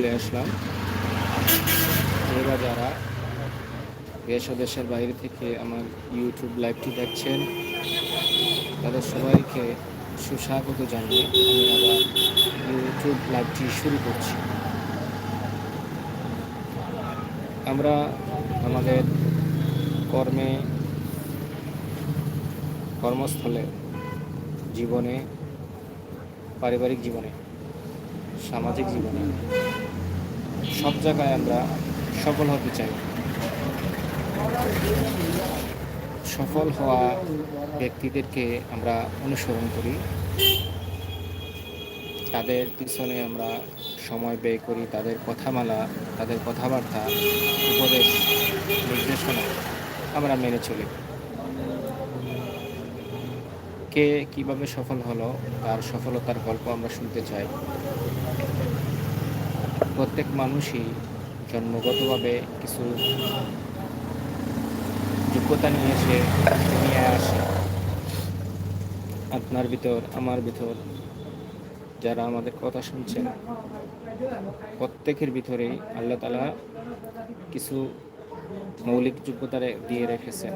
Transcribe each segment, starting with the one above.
চলে আসলাম। এরা যারা দেশ ও দেশের বাইরে থেকে আমার ইউটিউব লাইভটি দেখছেন, তাদের সবাইকে সুস্বাগত জানিয়ে আমি আবার ইউটিউব লাইভটি শুরু করছি। আমরা আমাদের কর্মে, কর্মস্থলে, জীবনে, পারিবারিক জীবনে, সামাজিক জীবনে সব জায়গায় আমরা সফল হতে চাই। সফল হওয়া ব্যক্তিদেরকে আমরা অনুসরণ করি। তাদের পিছনে আমরা সময় ব্যয় করি, তাদের কথামালা, তাদের কথাবার্তা, উপদেশ, নির্দেশনা আমরা মেনে চলি। কে কীভাবে সফল হলো, তার সফলতার গল্প আমরা শুনতে চাই। প্রত্যেক মানুষই জন্মগতভাবে কিছু যোগ্যতা নিয়ে এসে নিয়ে আসে। আপনার ভিতর, আমার ভিতর, যারা আমাদের কথা শুনছেন, প্রত্যেকের ভিতরেই আল্লাহ তালা কিছু মৌলিক যোগ্যতা দিয়ে রেখেছেন।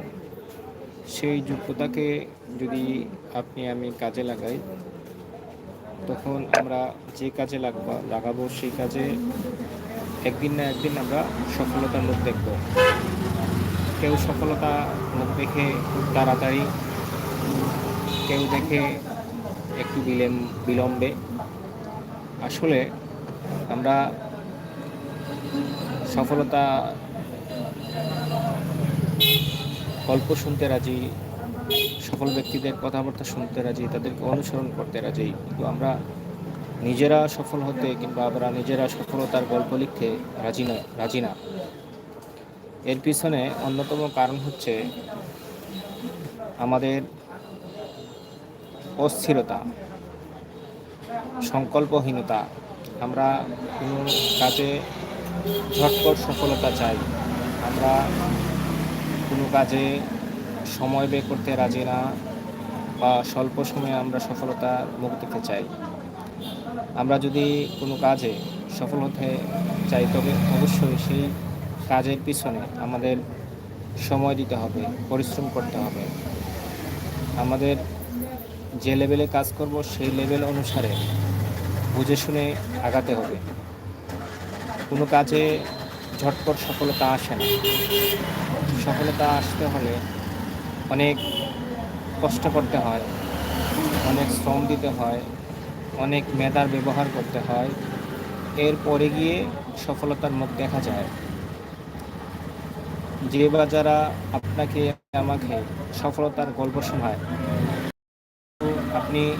সেই যোগ্যতাকে যদি আপনি আমি কাজে লাগাই তখন আমরা যে কাজে লাগবা, লাগাবো সেই কাজে একদিন না একদিন আমরা সফলতার মুখ দেখব। কেউ সফলতা মুখ দেখে খুব তাড়াতাড়ি, কেউ দেখে একটু বিলেম, বিলম্বে। আসলে আমরা সফলতা গল্প শুনতে রাজি সফল ব্যক্তিদের কথাবার্তা শুনতে রাজি, তাদেরকে অনুসরণ করতে রাজি। কিন্তু আমরা নিজেরা সফল হতে কিংবা আমরা নিজেরা সফলতার গল্প লিখতে রাজি না রাজি না। এর পিছনে অন্যতম কারণ হচ্ছে আমাদের অস্থিরতা, সংকল্পহীনতা। আমরা কোনো কাজে ঝটপট সফলতা চাই। আমরা কোনো কাজে সময় ব্যয় করতে রাজি না বা স্বল্প সময়ে আমরা সফলতা মুখ দেখতে চাই। আমরা যদি কোনো কাজে সফল হতে চাই, তবে অবশ্যই সেই কাজের পিছনে আমাদের সময় দিতে হবে, পরিশ্রম করতে হবে। আমাদের যে লেভেলে কাজ করব, সেই লেভেল অনুসারে বুঝে শুনে আগাতে হবে। কোনো কাজে ঝটপট সফলতা আসে না। সফলতা আসতে হলে অনেক কষ্ট করতে হয়, অনেক শ্রম দিতে হয়, অনেক মেধার ব্যবহার করতে হয়। এরপরে গিয়ে সফলতার মুখ দেখা যায়। যে বা যারা আপনাকে, আমাকে সফলতার গল্প শোনায় আপনি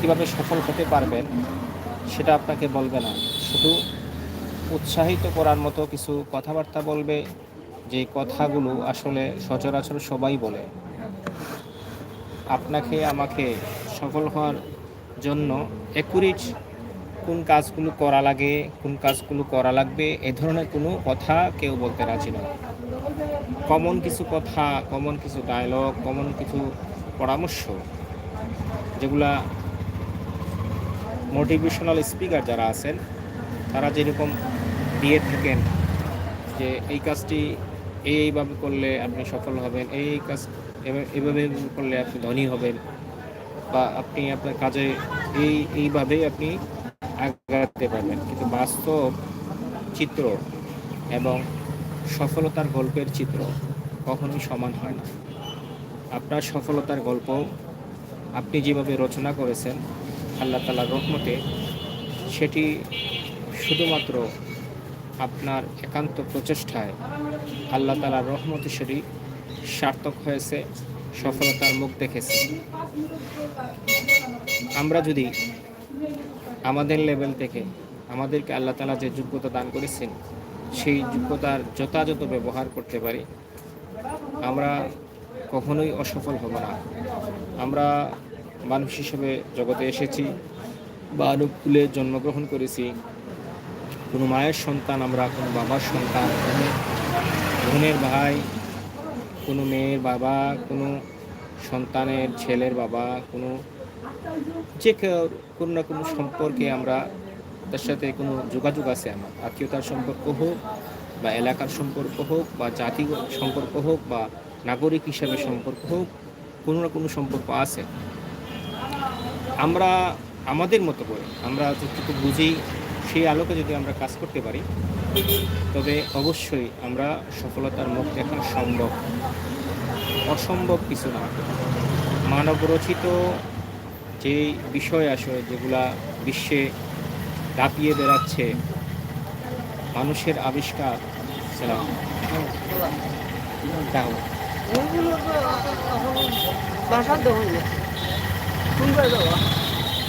কীভাবে সফল হতে পারবেন সেটা আপনাকে বলবে না। শুধু উৎসাহিত করার মতো কিছু কথাবার্তা বলবে যে কথাগুলো আসলে সচরাচর সবাই বলে। আপনাকে, আমাকে সফল হওয়ার জন্য একুরিট কোন কাজগুলো করা লাগে, কোন কাজগুলো করা লাগবে, এ ধরনের কোনো কথা কেউ বলতে রাজি নয়। কমন কিছু কথা কমন কিছু ডায়লগ কমন কিছু পরামর্শ, যেগুলা মোটিভেশনাল স্পিকার যারা আছেন, তারা যেরকম দিয়ে থাকেন যে, এই কাজটি এইভাবে করলে আপনি সফল হবেন, এই কাজ এভাবে- এভাবে করলে আপনি ধনী হবেন বা আপনি আপনার কাজে এই, এইভাবেই আপনি আগাতে পারবেন। কিন্তু বাস্তব চিত্র এবং সফলতার গল্পের চিত্র কখনোই সমান হয় না। আপনার সফলতার গল্প আপনি যেভাবে রচনা করেছেন, আল্লাহ তালার রহমতে, সেটি শুধুমাত্র আপনার একান্ত প্রচেষ্টায় আল্লাহ তালার রহমতে সেটি সার্থক হয়েছে, সফলতার মুখ দেখেছে। আমরা যদি আমাদের লেভেল থেকে আমাদেরকে আল্লাহ তালা যে যোগ্যতা দান করেছেন, সেই যোগ্যতার যথাযথ ব্যবহার করতে পারি, আমরা কখনোই অসফল হব না। আমরা মানুষ হিসেবে জগতে এসেছি, বা অনুকূলে জন্মগ্রহণ করেছি কোনো মায়ের সন্তান, আমরা কোনো বাবার সন্তান, কোনো বোনের ভাই, কোনো মেয়ের বাবা, কোনো সন্তানের ছেলের বাবা, কোনো যে কোনো না কোনো সম্পর্কে আমরা তার সাথে কোনো যোগাযোগ আছে আমার। আত্মীয়তার সম্পর্ক হোক বা এলাকার সম্পর্ক হোক বা জাতি সম্পর্ক হোক বা নাগরিক হিসাবে সম্পর্ক হোক, কোনো না কোনো সম্পর্ক আছে। আমরা, আমাদের মতো করে আমরা যতটুকু বুঝি সেই আলোকে যদি আমরা কাজ করতে পারি তবে অবশ্যই আমরা সফলতার মুখ দেখা সম্ভব। অসম্ভব কিছু না। মানব রচিত যে বিষয় আসলে যেগুলা বিশ্বে দাপিয়ে বেড়াচ্ছে মানুষের আবিষ্কার সালাম। দাও। ওইগুলো তো এখন বাসার দখল নেই শুনবে যাওয়া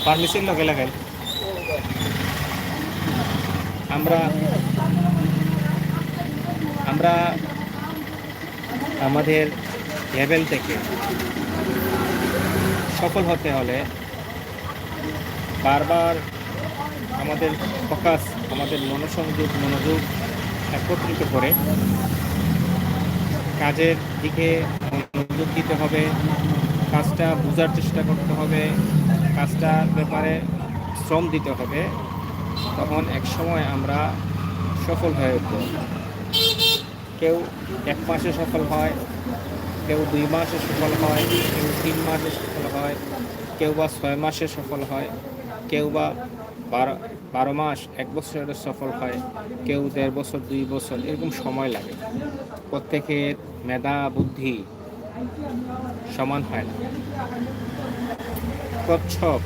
পারমিশন লগে লাগাই আমরা আমরা আমাদের লেভেল থেকে সফল হতে হলে বারবার আমাদের ফোকাস আমাদের মনোসংযোগ, মনোযোগ একত্রিত করে কাজের দিকে মনোযোগ দিতে হবে, কাজটা বোঝার চেষ্টা করতে হবে, কাজটার ব্যাপারে শ্রম দিতে হবে। তখন এক সময় আমরা সফল হয়ে উঠব। কেউ এক মাসে সফল হয়, কেউ দুই মাসে সফল হয়, কেউ তিন মাসে সফল হয়, কেউ বা ছয় মাসে সফল হয়, কেউ বা বারো বারো মাস, এক বছরে সফল হয়, কেউ দেড় বছর, দুই বছর, এরকম সময় লাগে। প্রত্যেকের মেধা, বুদ্ধি সমান হয় না। কচ্ছপ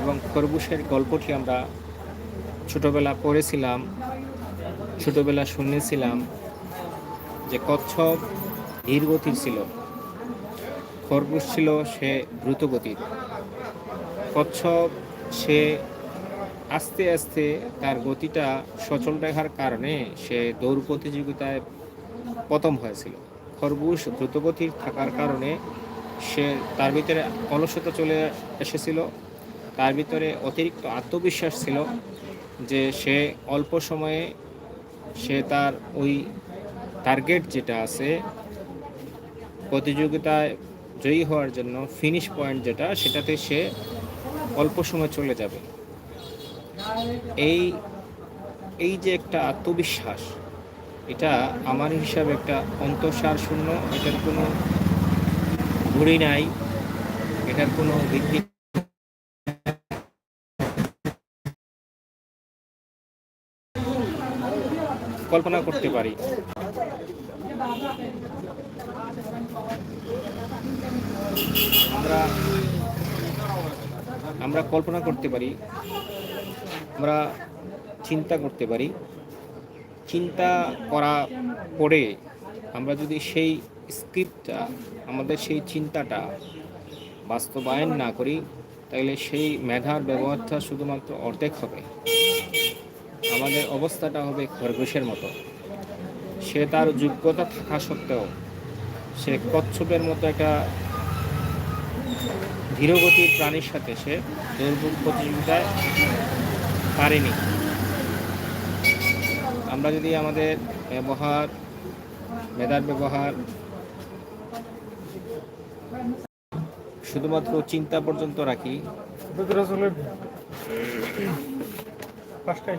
এবং খরগোশের গল্পটি আমরা ছোটবেলা পড়েছিলাম, ছোটবেলা শুনেছিলাম যে কচ্ছপ ধীরগতির ছিল, খরগোশ ছিল সে দ্রুতগতির। কচ্ছপ সে আস্তে আস্তে তার গতিটা সচল রাখার কারণে সে দৌড় প্রতিযোগিতায় প্রথম হয়েছিল। খরগোশ দ্রুতগতির থাকার কারণে সে তার ভিতরে অলসতা চলে এসেছিল, তার ভিতরে অতিরিক্ত আত্মবিশ্বাস ছিল যে সে অল্প সময়ে সে তার ওই টার্গেট যেটা আছে, প্রতিযোগিতায় জয়ী হওয়ার জন্য ফিনিশ পয়েন্ট যেটা, সেটাতে সে অল্প সময় চলে যাবে। এই এই যে একটা আত্মবিশ্বাস, এটা আমার হিসাবে একটা অন্তঃসার শূন্য, এটার কোনো ঘুড়ি নাই, এটার কোনো ভিত্তি কল্পনা করতে পারি। আমরা আমরা কল্পনা করতে পারি। আমরা চিন্তা করতে পারি। চিন্তা করা পরে আমরা যদি সেই স্ক্রিপ্টটা, আমাদের সেই চিন্তাটা বাস্তবায়ন না করি, তাহলে সেই মেধার ব্যবহারটা শুধুমাত্র অর্ধেক হবে। আমাদের অবস্থাটা হবে খরগোশের মতো। সে তার যোগ্যতা থাকা সত্ত্বেও সে কচ্ছপের মতো একটা ধীরগতির প্রাণীর সাথে সে দৌড় প্রতিযোগিতায় পারেনি। আমরা যদি আমাদের ব্যবহার, মেধার ব্যবহার শুধুমাত্র চিন্তা পর্যন্ত রাখি দুধরা চলে পাঁচটাই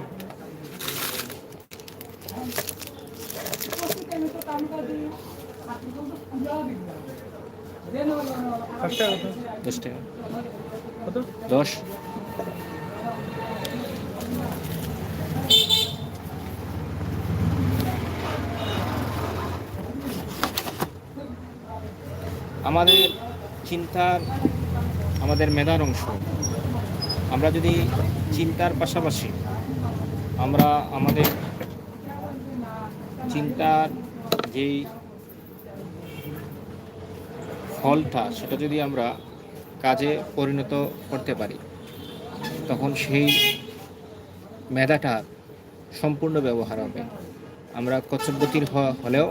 পাঁচটা কত দশ। আমাদের চিন্তার আমাদের মেধার অংশ। আমরা যদি চিন্তার পাশাপাশি আমরা আমাদের চিন্তার যেই ফলটা সেটা যদি আমরা কাজে পরিণত করতে পারি, তখন সেই মেধাটা সম্পূর্ণ ব্যবহার হবে। আমরা কচ্ছপগতির হলেও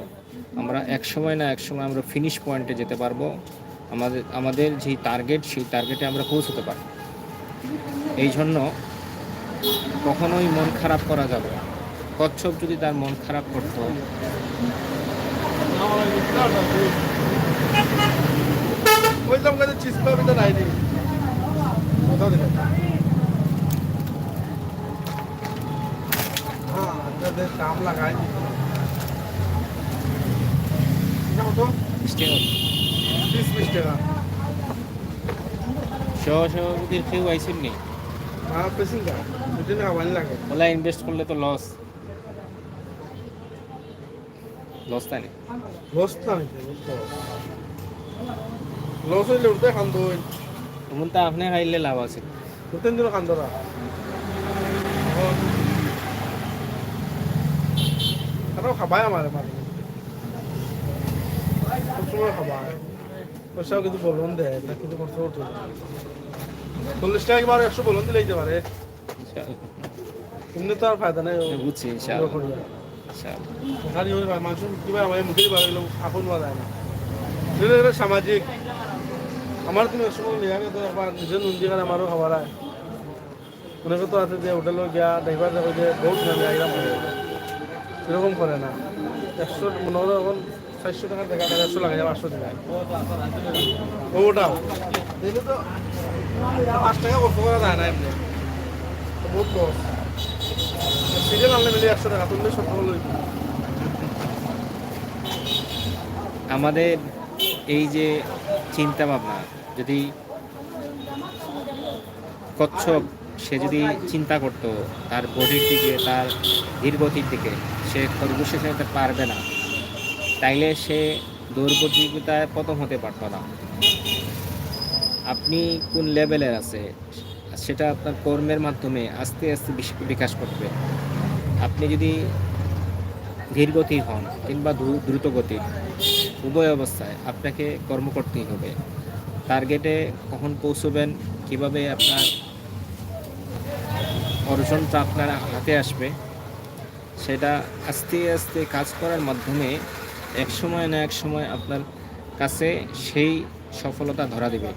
আমরা এক সময় না এক সময় আমরা ফিনিশ পয়েন্টে যেতে পারব। আমাদের আমাদের যেই টার্গেট সেই টার্গেটে আমরা পৌঁছতে পারব। এই জন্য কখনোই মন খারাপ করা যাবে না। কচ্ছপ যদি তার মন খারাপ করতো বললাম কাছে চিজ পাবে তো নাই কথা দিলাম এটাতে কাম লাগাই। কত? স্টেশন তিরিশ বিশ টাকা। সহ সভাপতির কেউ আইসেন নি? মা পেসেঞ্জার দুটো টাকা লাগে। ওলা ইনভেস্ট করলে তো লস লস তাই না লস হইলে উঠতে খান্দ হইল এমন তা আপনি খাইলে লাভ আছে। দুতেন দিন খান্দরা তারাও খাবাই আমার মাঝে সবসময় খাবায় পয়সাও কিন্তু বলুন দেয় না কিন্তু খরচ করতে চল্লিশ টাকা কিংবা একশো বলুন দিলে দিতে পারে। এমনি তো আর ফায়দা নেই। বুঝছি ইনশাআল্লাহ। যায় মানুষ কিবা আমার মুখে দিবা এগুলো আপন নেওয়া যায় না। ধীরে ধীরে সামাজিক। আমার তুমি একসময় নিয়ে তো একবার নিজের নুন দিয়ে আমারও খাবার হয় তো আছে যে হোটেলে গিয়া ড্রাইভার দেখো যে বহুত নামে করে না। একশো, মনে এখন চারশো টাকার দেখা টাকা একশো লাগে, পাঁচশো টাকা ওটাও পাঁচ টাকা কষ্ট করা যায় না এমনি। বহুত লস সিজন আনলে মিলে একশো টাকা তুললে সব ভালো লইব আমাদের এই যে চিন্তা ভাবনা যদি কচ্ছপ, সে যদি চিন্তা করত, তার বডির দিকে, তার ধীরগতির দিকে, সে খরগোশের সাথে পারবে না। তাইলে সে দৌড় প্রতিযোগিতায় প্রথম হতে পারত না। আপনি কোন লেভেলের আছে, সেটা আপনার কর্মের মাধ্যমে আস্তে আস্তে বিকাশ করবে আপনি যদি ধীরগতির হন কিংবা দ্রু- দ্রুতগতির, উভয় অবস্থায় আপনাকে কর্ম করতেই হবে। টার্গেটে কখন পৌঁছবেন, কীভাবে আপনার অর্জনটা আপনার হাতে আসবে, সেটা আস্তে আস্তে কাজ করার মাধ্যমে এক সময় না এক সময় আপনার কাছে সেই সফলতা ধরা দেবে।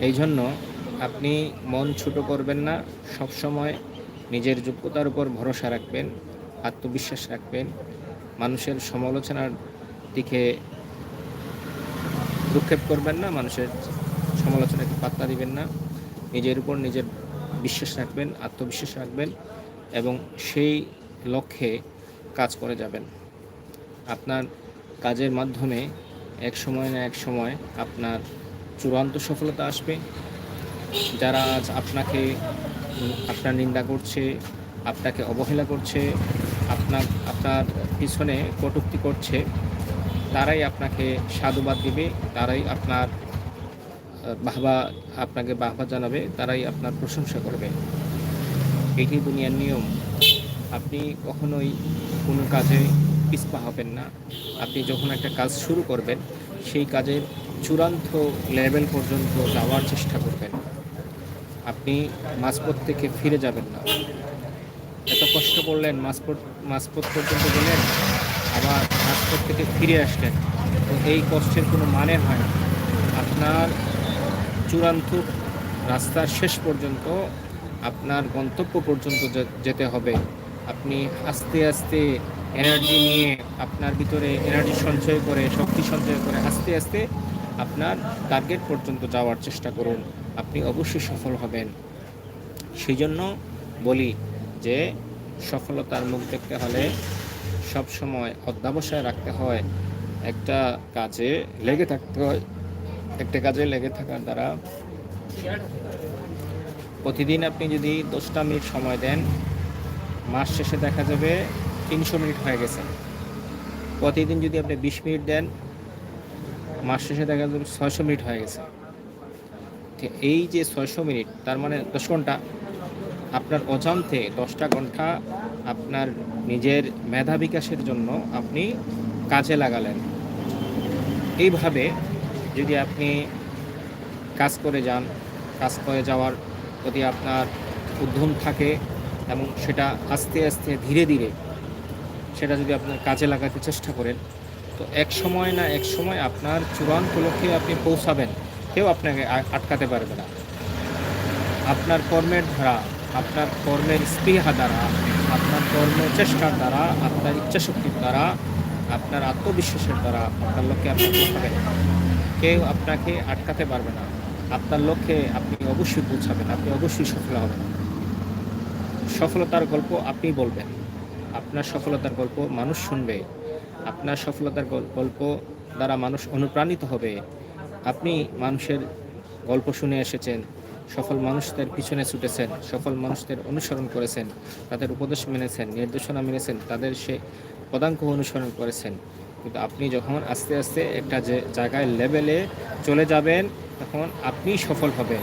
এই জন্য আপনি মন ছোট করবেন না সব সময় নিজের যোগ্যতার উপর ভরসা রাখবেন, আত্মবিশ্বাস রাখবেন, মানুষের সমালোচনার দিকে ভ্রুক্ষেপ করবেন না, মানুষের সমালোচনাকে পাত্তা দিবেন না। নিজের উপর নিজের বিশ্বাস রাখবেন, আত্মবিশ্বাস রাখবেন এবং সেই লক্ষ্যে কাজ করে যাবেন। আপনার কাজের মাধ্যমে এক সময় না এক সময় আপনার চূড়ান্ত সফলতা আসবে। যারা আজ আপনাকে আপনার নিন্দা করছে, আপনাকে অবহেলা করছে, আপনার আপনার পিছনে কটুক্তি করছে, তারাই আপনাকে সাধুবাদ দিবে, তারাই আপনার বাহবা আপনাকে বাহবা জানাবে, তারাই আপনার প্রশংসা করবে। এটি দুনিয়ার নিয়ম। আপনি কখনোই কোনো কাজে পিছপা হবেন না। আপনি যখন একটা কাজ শুরু করবেন, সেই কাজের চূড়ান্ত লেভেল পর্যন্ত যাওয়ার চেষ্টা করবেন। আপনি মাঝপথ থেকে ফিরে যাবেন না। এত কষ্ট করলেন, মাঝপথ মাঝপথ পর্যন্ত গেলেন, আবার মাঝপথ থেকে ফিরে আসলেন। তো এই কষ্টের কোনো মানে হয় না। আপনার চূড়ান্ত রাস্তার শেষ পর্যন্ত, আপনার গন্তব্য পর্যন্ত যেতে হবে। আপনি আস্তে আস্তে এনার্জি নিয়ে আপনার ভিতরে এনার্জি সঞ্চয় করে, শক্তি সঞ্চয় করে আস্তে আস্তে আপনার টার্গেট পর্যন্ত যাওয়ার চেষ্টা করুন। আপনি অবশ্যই সফল হবেন। সেই জন্য বলি যে, সফলতার মুখ দেখতে হলে সব সময় অধ্যাবসায় রাখতে হয়। একটা কাজে লেগে থাকতে হয়, একটা কাজে লেগে থাকার দ্বারা। প্রতিদিন আপনি যদি দশটা মিনিট সময় দেন, মাস শেষে দেখা যাবে তিনশো মিনিট হয়ে গেছে। প্রতিদিন যদি আপনি বিশ মিনিট দেন, মাস শেষে দেখা যাবে ছয়শো মিনিট হয়ে গেছে। এই যে ছয়শো মিনিট, তার মানে দশ ঘণ্টা, আপনার অজান্তে দশটা ঘণ্টা আপনার নিজের মেধা বিকাশের জন্য আপনি কাজে লাগালেন। এইভাবে যদি আপনি কাজ করে যান, কাজ করে যাওয়ার প্রতি আপনার উদ্যম থাকে এবং সেটা আস্তে আস্তে ধীরে ধীরে সেটা যদি আপনার কাজে লাগাতে চেষ্টা করেন, তো এক সময় না এক সময় আপনার চূড়ান্ত লক্ষ্যে আপনি পৌঁছাবেন। কেউ আপনাকে আটকাতে পারবে না। আপনার কর্মের ধারা, আপনার কর্মের স্পৃহা দ্বারা, আপনার কর্ম চেষ্টার দ্বারা, আপনার ইচ্ছাশক্তির দ্বারা, আপনার আত্মবিশ্বাসের দ্বারা আপনার লক্ষ্যে আপনি পৌঁছাবেন কেউ আপনাকে আটকাতে পারবে না। আপনার লক্ষ্যে আপনি অবশ্যই পৌঁছাবেন, আপনি অবশ্যই সফল হবেন। সফলতার গল্প আপনি বলবেন। আপনার সফলতার গল্প মানুষ শুনবে। আপনার সফলতার গল্প দ্বারা মানুষ অনুপ্রাণিত হবে। আপনি মানুষের গল্প শুনে এসেছেন, সফল মানুষদের পিছনে ছুটেছেন, সফল মানুষদের অনুসরণ করেছেন, তাদের উপদেশ মেনেছেন, নির্দেশনা মেনেছেন, তাদের সে পদাঙ্ক অনুসরণ করেছেন। কিন্তু আপনি যখন আস্তে আস্তে একটা যে জায়গায় লেভেলে চলে যাবেন, তখন আপনি সফল হবেন।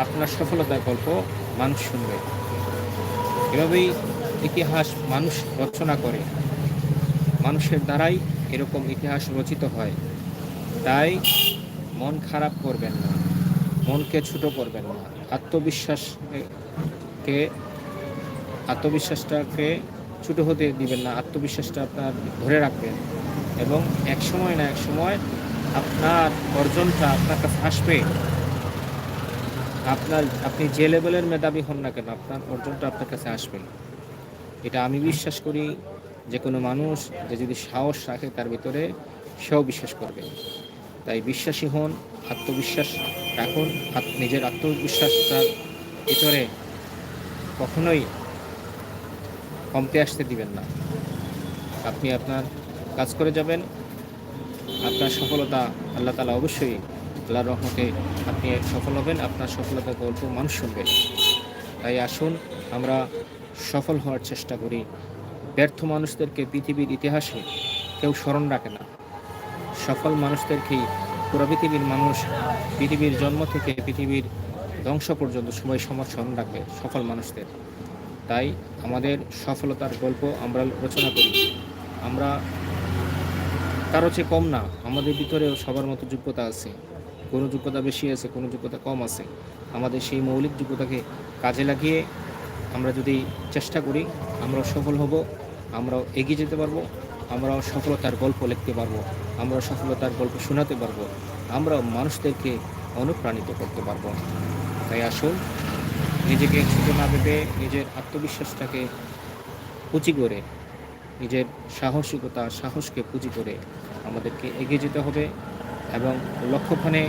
আপনার সফলতার গল্প মানুষ শুনবে। এভাবেই ইতিহাস মানুষ রচনা করে। মানুষের দ্বারাই এরকম ইতিহাস রচিত হয়। তাই মন খারাপ করবেন না, মনকে ছোট করবেন না। আত্মবিশ্বাসকে, আত্মবিশ্বাসটাকে ছোট হতে দিবেন না, আত্মবিশ্বাসটা আপনার ধরে রাখবেন। এবং এক সময় না এক সময় আপনার অর্জনটা আপনার কাছে আসবে। আপনার, আপনি যে লেভেলের মেধাবী হন না কেন, আপনার অর্জনটা আপনার কাছে আসবে। এটা আমি বিশ্বাস করি, যে কোনো মানুষ, যে যদি সাহস রাখে তার ভিতরে, সেও বিশ্বাস করবে। তাই বিশ্বাসী হন, আত্মবিশ্বাস রাখুন নিজের আত্মবিশ্বাসটার ভিতরে কখনোই কমতে আসতে দিবেন না। আপনি আপনার কাজ করে যাবেন, আপনার সফলতা আল্লাহ তালা অবশ্যই আল্লাহ রহমতে আপনি সফল হবেন, আপনার সফলতা গল্প মানুষ শুনবে। তাই আসুন, আমরা সফল হওয়ার চেষ্টা করি। ব্যর্থ মানুষদেরকে পৃথিবীর ইতিহাসে কেউ স্মরণ রাখে না। সফল মানুষদেরকেই পুরো পৃথিবীর মানুষ পৃথিবীর জন্ম থেকে পৃথিবীর ধ্বংস পর্যন্ত সবাই সমর্থন রাখবে সফল মানুষদের। তাই আমাদের সফলতার গল্প আমরা রচনা করি। আমরা কারও চেয়ে কম না, আমাদের ভিতরেও সবার মতো যোগ্যতা আছে। কোনো যোগ্যতা বেশি আছে, কোনো যোগ্যতা কম আছে। আমাদের সেই মৌলিক যোগ্যতাকে কাজে লাগিয়ে আমরা যদি চেষ্টা করি, আমরাও সফল হব, আমরাও এগিয়ে যেতে পারব, আমরাও সফলতার গল্প লিখতে পারব। আমরাও সফলতার গল্প শোনাতে পারব। আমরাও মানুষদেরকে অনুপ্রাণিত করতে পারব। তাই আসুন, নিজেকে ছোট না ভেবে নিজের আত্মবিশ্বাসটাকে পুঁজি করে, নিজের সাহসিকতা, সাহসকে পুঁজি করে আমাদেরকে এগিয়ে যেতে হবে এবং লক্ষ্যখানে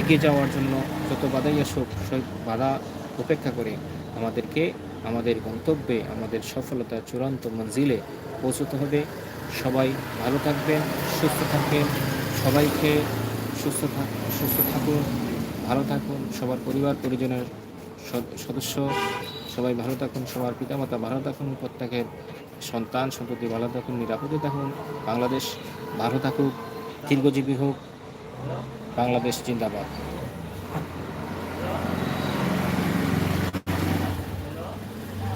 এগিয়ে যাওয়ার জন্য যত বাধাই আসুক সেই বাধা উপেক্ষা করে আমাদেরকে, আমাদের গন্তব্যে, আমাদের সফলতার চূড়ান্ত মঞ্জিলে পৌঁছতে হবে। সবাই ভালো থাকবেন, সুস্থ থাকবেন। সবাইকে সুস্থ সুস্থ থাকুন, ভালো থাকুন। সবার পরিবার, পরিজনের সদস্য, সবাই ভালো থাকুন। সবার পিতামাতা ভালো থাকুন। প্রত্যেকের সন্তান সন্ততি ভালো থাকুন, নিরাপদে থাকুন। বাংলাদেশ ভালো থাকুক, দীর্ঘজীবী হোক। বাংলাদেশ জিন্দাবাদ।